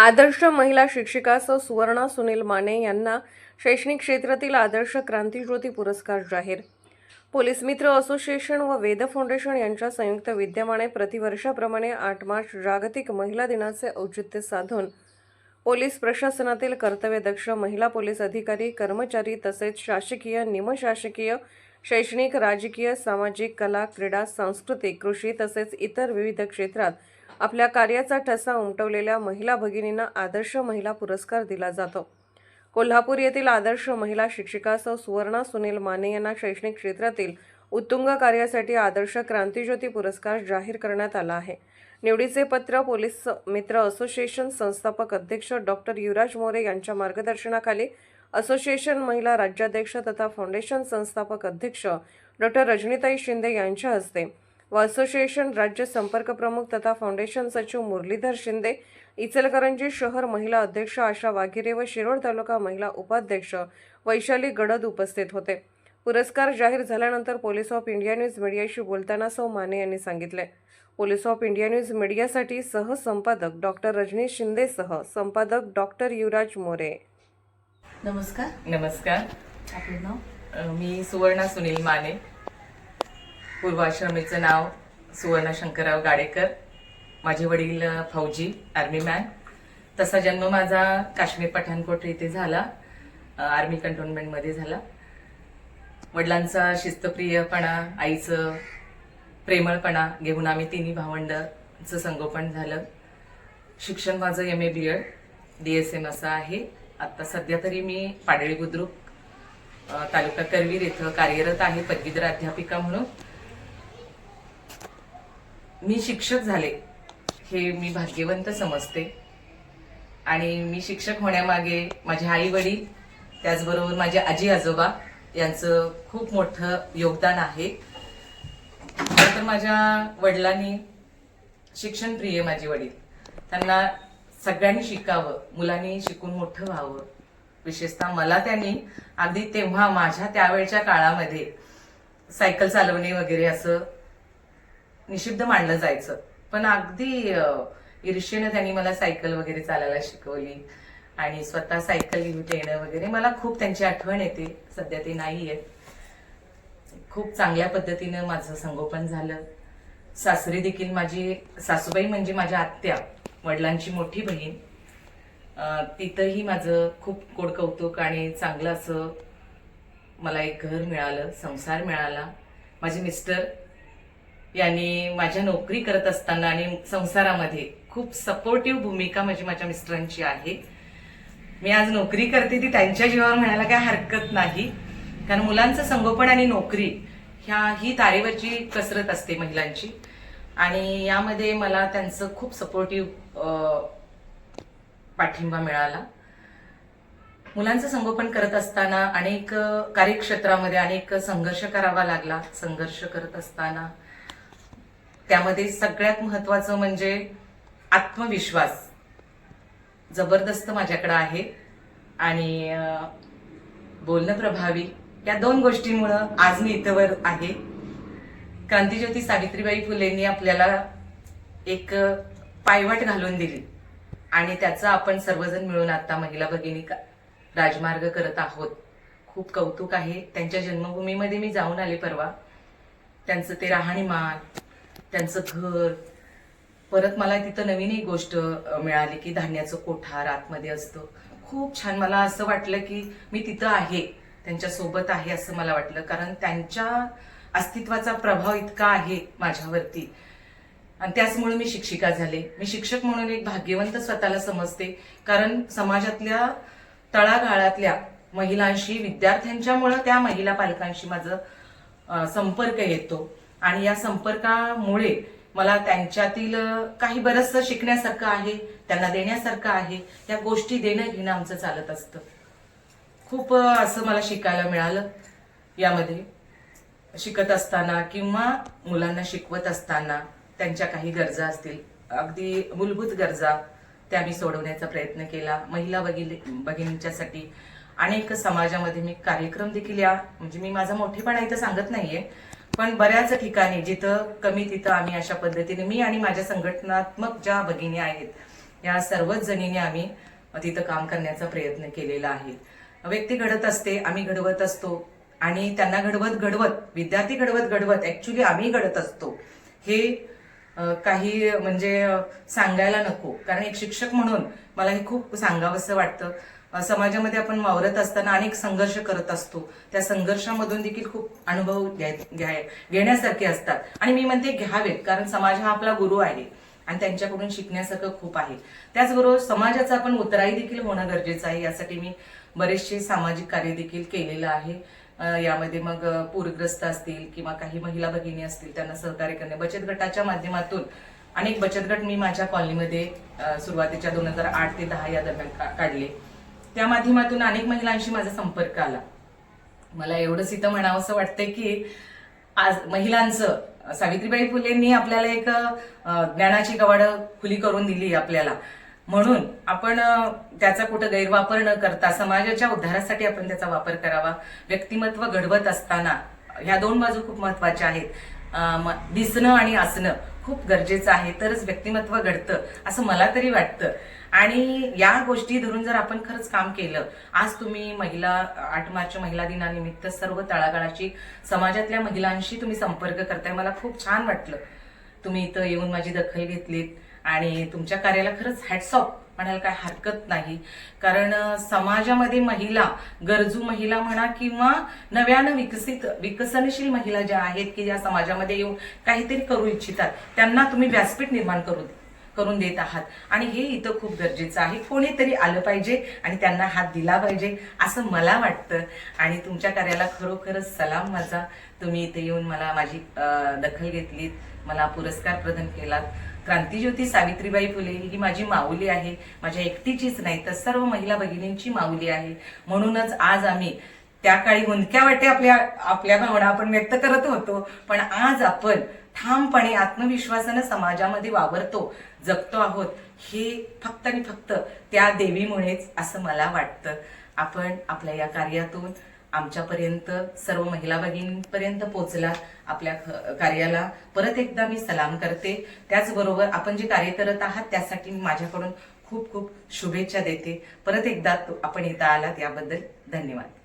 आदर्श महिला शिक्षिका सौ सुवर्णा सुनील माने यांना शैक्षणिक क्षेत्रातील आदर्श क्रांतीज्योती पुरस्कार जाहीर. पोलीस मित्र असोसिएशन व वेद फाउंडेशन यांच्या संयुक्त विद्यमाने प्रतिवर्षाप्रमाणे आठ मार्च जागतिक महिला दिनाचे औचित्य साधून पोलीस प्रशासनातील कर्तव्यदक्ष महिला पोलीस अधिकारी कर्मचारी तसेच शासकीय निमशासकीय शैक्षणिक राजकीय सामाजिक कला क्रीडा सांस्कृतिक कृषी तसेच इतर विविध क्षेत्रात आपल्या कार्याचा ठसा उमटवलेल्या महिला भगिनींना आदर्श महिला पुरस्कार दिला जातो. कोल्हापूर येथील आदर्श महिला शिक्षिका सौ सुवर्णा सुनील माने यांना शैक्षणिक क्षेत्रातील उत्तुंग कार्यासाठी आदर्श क्रांतीज्योती पुरस्कार जाहीर करण्यात आला आहे. निवडीचे पत्र पोलीस मित्र असोसिएशन संस्थापक अध्यक्ष डॉक्टर युवराज मोरे यांच्या मार्गदर्शनाखाली असोसिएशन महिला राज्याध्यक्ष तथा फाउंडेशन संस्थापक अध्यक्ष डॉक्टर रजनीताई शिंदे यांच्या हस्ते व असोसिएशन राज्य संपर्क प्रमुख तथा फाउंडेशन सचिव मुरलीधर शिंदे इचलकरंजी शहर महिला अध्यक्ष आशा वाघिरे व शिरोळ तालुका महिला उपाध्यक्ष वैशाली गडद उपस्थित होते. पुरस्कार जाहीर झाल्यानंतर पोलीस ऑफ इंडिया न्यूज मीडियाशी बोलताना सौ माने यांनी सांगितले. पोलीस ऑफ इंडिया न्यूज मीडियासाठी सहसंपादक डॉक्टर रजनीश शिंदेसह संपादक डॉक्टर युवराज मोरे. नमस्कार. नमस्कार. आपलं नाव? मी सुवर्णा सुनील माने. पूर्वाश्रमीचं नाव सुवर्णा शंकरराव गाडेकर माझे वडील फौजी आर्मी मॅन तसा जन्म माझा काश्मीर पठाणकोट येथे झाला आर्मी कंटोनमेंटमध्ये झाला. वडिलांचा शिस्तप्रियपणा आईचं प्रेमळपणा घेऊन आम्ही तिन्ही भावंडांचं संगोपन झालं. शिक्षण माझं M A B Ed D S M असं आहे. आत्ता सध्या तरी मी पाडळी बुद्रुक तालुका करवीर इथं कार्यरत आहे पदवीधर अध्यापिका म्हणून. मी शिक्षक झाले हे मी भाग्यवंत समजते. आणि मी शिक्षक होण्यामागे माझे आई वडील त्याचबरोबर माझे आजी आजोबा यांचं खूप मोठं योगदान आहे. तर माझ्या वडिलांनी शिक्षण प्रिय माझे वडील. त्यांना सगळ्यांनी शिकावं मुलांनी शिकून मोठं व्हावं. विशेषतः मला त्यांनी अगदी तेव्हा माझ्या त्यावेळच्या काळामध्ये सायकल चालवणे वगैरे असं निषिद्ध मानलं जायचं. पण अगदी ईर्षेनं त्यांनी मला सायकल वगैरे चालायला शिकवली आणि स्वतः सायकल घेऊन येणं वगैरे मला खूप त्यांची आठवण येते. सध्या ते नाही आहेत. खूप चांगल्या पद्धतीनं माझं संगोपन झालं. सासरी देखील माझी सासूबाई म्हणजे माझ्या आत्या वडिलांची मोठी बहीण. तिथंही माझं खूप गोड कौतुक आणि चांगलं असं मला एक घर मिळालं संसार मिळाला. माझे मिस्टर यांनी माझ्या नोकरी करत असताना आणि संसारामध्ये खूप सपोर्टिव्ह भूमिका माझी माझ्या मिस्टरांची आहे. मी आज नोकरी करते ती त्यांच्या जीवावर म्हणायला काय हरकत नाही. कारण मुलांचं संगोपन आणि नोकरी ह्या ही तारेवरची कसरत असते महिलांची. आणि यामध्ये मला त्यांचं खूप सपोर्टिव्ह पाठिंबा मिळाला. मुलांचं संगोपन करत असताना अनेक कार्यक्षेत्रामध्ये अनेक संघर्ष करावा लागला. संघर्ष करत असताना त्यामध्ये सगळ्यात महत्वाचं म्हणजे आत्मविश्वास. जबरदस्त माझ्याकडं आहे. आणि बोलणं प्रभावी. या दोन गोष्टींमुळं आज मी इथंवर आहे. क्रांतीज्योती सावित्रीबाई फुलेंनी आपल्याला एक पायवट घालून दिली. आणि त्याचं आपण सर्वजण मिळून आता महिला भगिनी का- राजमार्ग करत आहोत. खूप कौतुक आहे. त्यांच्या जन्मभूमीमध्ये मी जाऊन आले परवा. त्यांचं ते राहणीमान त्यांचं घर. परत मला तिथं नवीन एक गोष्ट मिळाली की धान्याचं कोठार आतमध्ये असतं. खूप छान. मला असं वाटलं की मी तिथं आहे. त्यांच्यासोबत आहे असं मला वाटलं. कारण त्यांच्या अस्तित्वाचा प्रभाव इतका आहे माझ्यावरती. आणि त्याचमुळे मी शिक्षिका झाले. मी शिक्षक म्हणून एक भाग्यवंत स्वतःला समजते. कारण समाजातल्या तळागाळातल्या महिलांशी विद्यार्थ्यांच्यामुळं त्या महिला पालकांशी माझं संपर्क येतो. आणि या संपर्कामुळे मला त्यांच्यातील काही बरंचसं शिकण्यासारखं आहे त्यांना देण्यासारखं आहे या गोष्टी देणं घेणं आमचं चालत असतं. खूप असं मला शिकायला मिळालं यामध्ये. शिकत असताना किंवा मुलांना शिकवत असताना त्यांच्या काही गरजा असतील. अगदी मूलभूत गरजा त्या मी सोडवण्याचा प्रयत्न केला. महिला भगिनी भगिनींच्यासाठी अनेक समाजामध्ये मी कार्यक्रम देखील या म्हणजे मी माझा मोठेपणा इथं सांगत नाहीये पण बऱ्याच ठिकाणी जिथं कमी तिथं आम्ही अशा पद्धतीने मी आणि माझ्या संघटनात्मक ज्या भगिनी आहेत या सर्वच जणींनी आम्ही तिथं काम करण्याचा प्रयत्न केलेला आहे. व्यक्ती घडत असते आम्ही घडवत असतो आणि त्यांना घडवत घडवत विद्यार्थी घडवत घडवत ऍक्च्युली आम्ही घडत असतो. हे काही म्हणजे सांगायला नको. कारण एक शिक्षक म्हणून मला हे खूप सांगावंसं वाटतं. समाजामध्ये आपण वावरत असताना अनेक संघर्ष करत असतो. त्या संघर्षामधून देखील खूप अनुभव घ्याय- घ्याय- घेण्यासारखे असतात. आणि मी म्हणते घ्यावेत कारण समाज हा आपला गुरु आहे. आणि त्यांच्याकडून शिकण्यासारखं खूप आहे. त्याचबरोबर समाजाचा आपण उतराई देखील होणं गरजेचं आहे. यासाठी मी बरेचसे सामाजिक कार्य देखील केलेलं आहे. यामध्ये मग पूरग्रस्त असतील किंवा काही महिला भगिनी असतील त्यांना सहकार्य करणे. बचत गटाच्या माध्यमातून अनेक बचत गट मी माझ्या कॉलनीमध्ये सुरुवातीच्या दोन हजार आठ ते दहा या दरम्यान का- काढले. त्या माध्यमातून अनेक महिलांशी माझा संपर्क आला. मला एवढंच इथं म्हणावंसं वाटतंय की आज महिलांचं सावित्रीबाई फुलेंनी आपल्याला एक ज्ञानाची कवाड खुली करून दिली आपल्याला. म्हणून आपण त्याचा कुठं गैरवापर न करता समाजाच्या उद्धारासाठी आपण त्याचा वापर करावा. व्यक्तिमत्व घडवत असताना ह्या दोन बाजू खूप महत्त्वाच्या आहेत. दिसणं आणि असणं खूप गरजेचं आहे. तरच व्यक्तिमत्व घडतं असं मला तरी वाटतं. आणि या गोष्टी धरून जर आपण खरंच काम केलं आज तुम्ही महिला आठ मार्च महिला दिनानिमित्त सर्व तळागाळाची समाजातल्या महिलांशी तुम्ही संपर्क करताय मला खूप छान वाटलं. तुम्ही इथं येऊन माझी दखल घेतलीत आणि तुमच्या कार्याला खरंच हॅट्स ऑफ म्हणायला काय हरकत नाही. कारण समाजामध्ये महिला गरजू महिला म्हणा किंवा नव्यानं विकसित विकसनशील महिला ज्या आहेत की ज्या समाजामध्ये येऊन काहीतरी करू इच्छितात त्यांना तुम्ही व्यासपीठ निर्माण करू करून देत आहात. आणि हे इथं खूप गरजेचं आहे. कोणीतरी आलं पाहिजे आणि त्यांना हात दिला पाहिजे असं मला वाटतं. आणि तुमच्या कार्याला खरोखरच सलाम माझा. तुम्ही इथे येऊन मला माझी दखल घेतलीत. मला पुरस्कार प्रदान केलात. क्रांतीज्योती सावित्रीबाई फुले ही माझी माऊली आहे. माझ्या एकटीचीच नाही तर सर्व महिला भगिनींची माऊली आहे. म्हणूनच आज आम्ही त्या काळी हुंदक्या वाटे आपल्या आपल्या भावना आपण व्यक्त करत होतो. पण आज आपण ठामपणे आत्मविश्वासानं समाजामध्ये वावरतो जगतो आहोत हे फक्त आणि फक्त त्या देवीमुळेच असं मला वाटतं. आपण आपल्या या कार्यातून आमच्यापर्यंत सर्व महिला भगिनींपर्यंत पोचला आपल्या कार्याला परत एकदा मी सलाम करते. त्याचबरोबर आपण जे कार्य करत आहात त्यासाठी मी माझ्याकडून खूप खूप शुभेच्छा देते. परत एकदा आपण इथं आलात याबद्दल धन्यवाद.